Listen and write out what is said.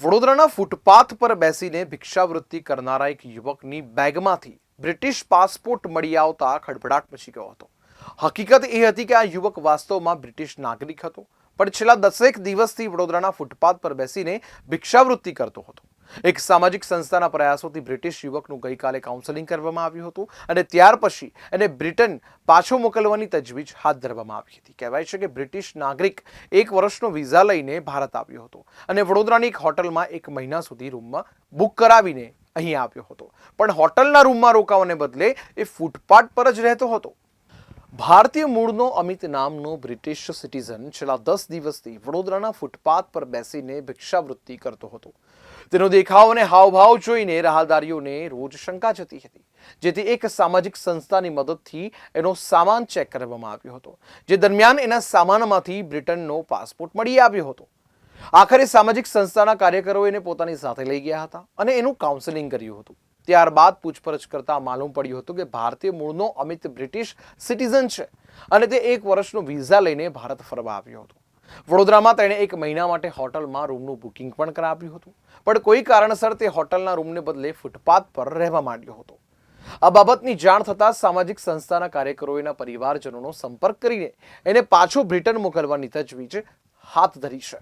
વડોદરાના ફૂટપાથ પર બેસીને ભિક્ષાવૃત્તિ કરનારા એક યુવકની બેગમાંથી બ્રિટિશ પાસપોર્ટ મળી આવતા ખડભડાટ મચી ગયો હતો. હકીકત એ હતી કે આ યુવક વાસ્તવમાં બ્રિટિશ નાગરિક હતો, પણ છેલ્લા દસેક દિવસથી વડોદરાના ફૂટપાથ પર બેસીને ભિક્ષાવૃત્તિ કરતો હતો. એક સામાજિક સંસ્થાના પ્રયાસોથી બ્રિટિશ યુવકનું ગઈકાલે કાઉન્સેલિંગ કરવામાં આવ્યું હતું અને ત્યાર પછી એને બ્રિટન પાછો મોકલવાની તજવીજ હાથ ધરવામાં આવી હતી. કહેવાય છે કે બ્રિટિશ નાગરિક એક વર્ષનો વિઝા લઈને ભારત આવ્યો હતો અને વડોદરાની એક હોટલમાં એક મહિના સુધી રૂમમાં બુક કરાવીને અહીં આવ્યો હતો. પણ હોટલના રૂમમાં રોકાવાને બદલે એ ફૂટપાથ પર જ રહેતો હતો. ભારતીય મૂળનો અમિત નામનો બ્રિટિશ સિટીઝન છેલ્લા દસ દિવસથી વડોદરાના ફૂટપાથ પર બેસીને ભિક્ષાવૃત્તિ કરતો હતો. તેનો દેખાવ અને હાવભાવ જોઈને રાહદારીઓને રોજ શંકા જતી હતી, જેથી એક સામાજિક સંસ્થાની મદદથી એનો સામાન ચેક કરવામાં આવ્યો હતો, જે દરમિયાન એના સામાનમાંથી બ્રિટનનો પાસપોર્ટ મળી આવ્યો હતો. આખરે સામાજિક સંસ્થાના કાર્યકરો એને પોતાની સાથે લઈ ગયા હતા અને એનું કાઉન્સેલિંગ કર્યું હતું. ત્યારબાદ પૂછપરછ કરતા માલુમ પડ્યું હતું કે ભારતીય મૂળનો અમિત બ્રિટિશ સિટીઝન છે અને તે એક વર્ષનો વિઝા લઈને ભારત ફરવા આવ્યો હતો. વડોદરામાં તેણે એક મહિના માટે હોટલમાં રૂમનું બુકિંગ પણ કરાવ્યું હતું. પણ કોઈ કારણસર તે હોટલના રૂમને બદલે ફૂટપાથ પર રહેવા માંડ્યો હતો. આ બાબતની જાણ થતાં સામાજિક સંસ્થાના કાર્યકરોએના પરિવારજનોનો સંપર્ક કરીને એને પાછો બ્રિટન મોકલવાની તજવીજ હાથ ધરી છે.